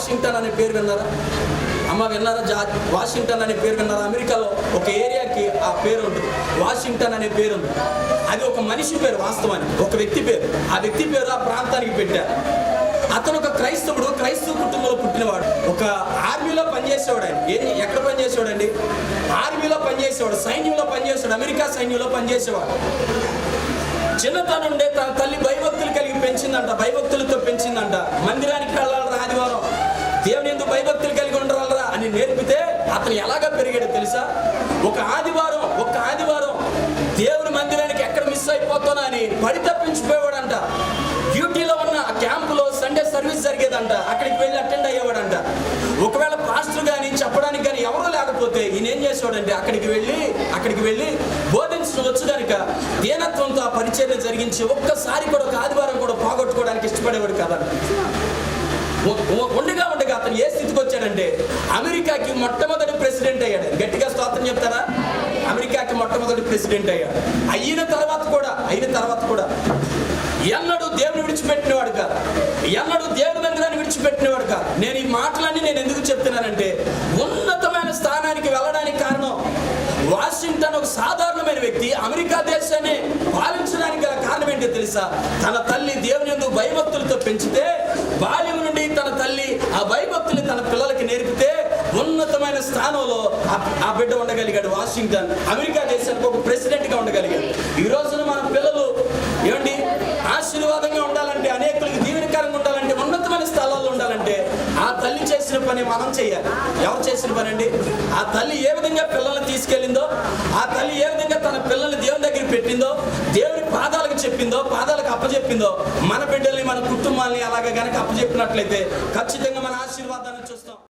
Washington అనే పేరు విన్నారా? అమ్మ విన్నారా? జా వాషింగ్టన్ అనే పేరు విన్నారా? అమెరికాలో ఒక ఏరియాకి ఆ పేరు ఉంటుంది. వాషింగ్టన్ అనే పేరు ఉంది. అది ఒక మనిషి పేరు వాస్తవానికి. ఒక వ్యక్తి పేరు. ఆ వ్యక్తి పేరు ఆ ప్రాంతానికి పెట్టారు. అతను ఒక క్రైస్తవుడు క్రైస్తవ కుటుంబంలో పుట్టినవాడు. ఒక ఆర్మీలో పనిచేసేవాడు ఆయన. ఏం ఎక్కడ పనిచేసేవాడు అండి? ఆర్మీలో పనిచేసేవాడు సైన్యంలో పనిచేసేవాడు అమెరికా సైన్యంలో పనిచేసేవాడు. చిన్నతనం ఉండే తన తల్లి నేర్పితే అతను ఎలాగా పెరిగాడు తెలుసా? ఒక ఆదివారం ఒక ఆదివారం దేవుని మందిరానికి ఎక్కడ మిస్ అయిపోతున్నా అని పడి తప్పించిపోయేవాడంట. డ్యూటీలో ఉన్న ఆ క్యాంపులో సండే సర్వీస్ జరిగేదంట. అక్కడికి వెళ్ళి అటెండ్ అయ్యేవాడంట. ఒకవేళ పాస్టర్ కానీ చెప్పడానికి కానీ ఎవరూ లేకపోతే ఈయన ఏం చేసేవాడంటే అక్కడికి వెళ్ళి అక్కడికి వెళ్ళి బోధించడం వచ్చు కనుక దీనత్వంతో ఆ పరిచర్య జరిగించి ఒక్కసారి కూడా ఒక ఆదివారం కూడా పోగొట్టుకోవడానికి ఇష్టపడేవాడు కదా మొట్టమొదటి ప్రెసిడెంట్ అయ్యాడు. గట్టిగా స్తోత్రం చెప్తారా? అమెరికాకి మొట్టమొదటి ప్రెసిడెంట్ అయ్యాడు. అయిన తర్వాత కూడా అయిన తర్వాత కూడా ఎన్నడూ దేవుని విడిచిపెట్టినవాడు కాదు. ఎన్నడూ దేవుని మందిరాన్ని విడిచిపెట్టినవాడు కాదు. నేను ఈ మాటలన్నీ నేను ఎందుకు చెప్తున్నానంటే ఉన్నతమైన స్థానానికి వెళ్ళడానికి కారణం వాషింగ్టన్ ఒక సాధారణమైన వ్యక్తి. అమెరికా దేశాన్ని పాలించడానికి గల కారణం ఏంటో తెలుసా? తన తల్లి దేవుని ఎందుకు భయభక్తులతో పెంచితే బాల్యం నుండి తన తల్లి ఆ భయభక్తులు తన పిల్లలకి నేర్పితే అనే స్థానంలో ఆ- బిడ్డ ఉండగలిగాడు వాషింగ్టన్. అమెరికా దేశానికి ఒక ప్రెసిడెంట్గా ఉండగలిగాడు. ఈ రోజున మన పిల్లలు ఏమండి ఆశీర్వాదంగా ఉండాలంటే అనేకులకి దీవెనకరంగా ఉండాలంటే ఉన్నతమైన స్థలాల్లో ఉండాలంటే ఆ తల్లి చేసిన పని మనం చేయాలి. ఎవరు చేసిన పని అండి? ఆ తల్లి ఏ విధంగా పిల్లల్ని తీసుకెళ్ళిందో ఆ తల్లి ఏ విధంగా తన పిల్లల్ని దేవుని దగ్గర పెట్టిందో దేవుని పాదాలకు చెప్పిందో పాదాలకు అప్పచెప్పిందో మన బిడ్డల్ని మన కుటుంబాన్ని అలాగే గనక అప్పచెప్పినట్లయితే ఖచ్చితంగా మన ఆశీర్వాదాన్ని చూస్తాం.